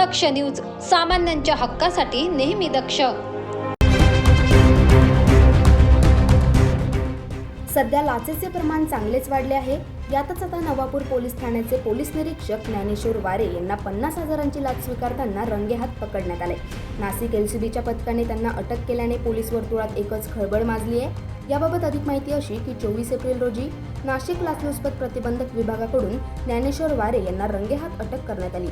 दक्ष news सामान्यांच्या हक्कासाठी नेहमी दक्ष. सध्या लाचेचे प्रमाण चांगलेच वाढले आहे. यातच आता नवापूर पोलीस ठाण्याचे पोलीस निरीक्षक ज्ञानेश्वर वारे यांना पन्नास हजारांची लाच स्वीकारताना रंगेहात पकडण्यात आले. नाशिक एलसीबीच्या पथकाने त्यांना अटक केल्याने पोलीस वर्तुळात एकच खळबळ माजली आहे. याबाबत अधिक माहिती अशी की चोवीस एप्रिल रोजी नाशिक लाचलुचपत प्रतिबंधक विभागाकडून ज्ञानेश्वर वारे यांना रंगेहात अटक करण्यात आली.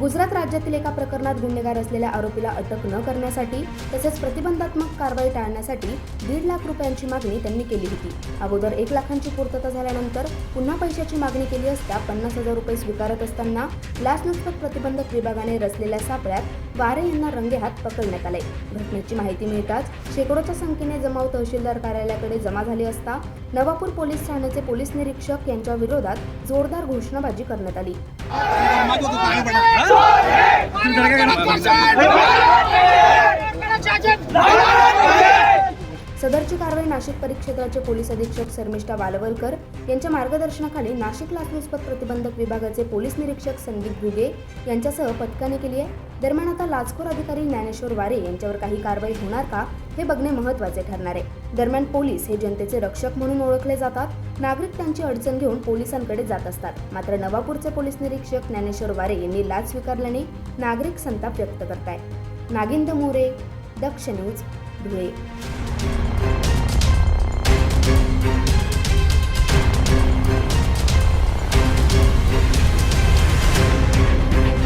गुजरात राज्यातील एका प्रकरणात गुन्हेगार असलेल्या आरोपीला अटक न करण्यासाठी तसेच प्रतिबंधात्मक कारवाई टाळण्यासाठी दीड लाख रुपयांची मागणी त्यांनी केली होती. अगोदर एक लाखांची पूर्तता झाल्यानंतर पुन्हा पैशाची मागणी केली असता पन्नास हजार रुपये स्वीकारत असताना लाचलुचपत प्रतिबंधक विभागाने रचलेल्या सापळ्यात वारे यांना रंगेहात पकडण्यात आले घटनेची माहिती मिळताच शेकडोच्या संख्येने जमाव तहसीलदार कार्यालयाकडे जमा झाले असता नवापूर पोलीस ठाण्याचे पोलीस निरीक्षक यांच्या विरोधात जोरदार घोषणाबाजी करण्यात आली सदरची कारवाई नाशिक परिक्षेत्राचे पोलीस अधीक्षक शर्मिष्ठा बालवलकर यांच्या मार्गदर्शनाखाली नाशिक लाचलुचपत प्रतिबंधक विभागाचे पोलीस निरीक्षक संदीप घुगे यांच्यासह पथकाने केली आहे. दरम्यान आता लाचखोर अधिकारी ज्ञानेश्वर वारे यांच्यावर काही कारवाई होणार का हे बघणे महत्त्वाचे ठरणार आहे. दरम्यान पोलीस हे जनतेचे रक्षक म्हणून ओळखले जातात. नागरिक त्यांची अडचण घेऊन पोलिसांकडे जात असतात. मात्र नवापूरचे पोलीस निरीक्षक ज्ञानेश्वर वारे यांनी लाच स्वीकारल्याने नागरिक संताप व्यक्त करतायत. नागिंद मोरे दक्ष न्यूज धुळे.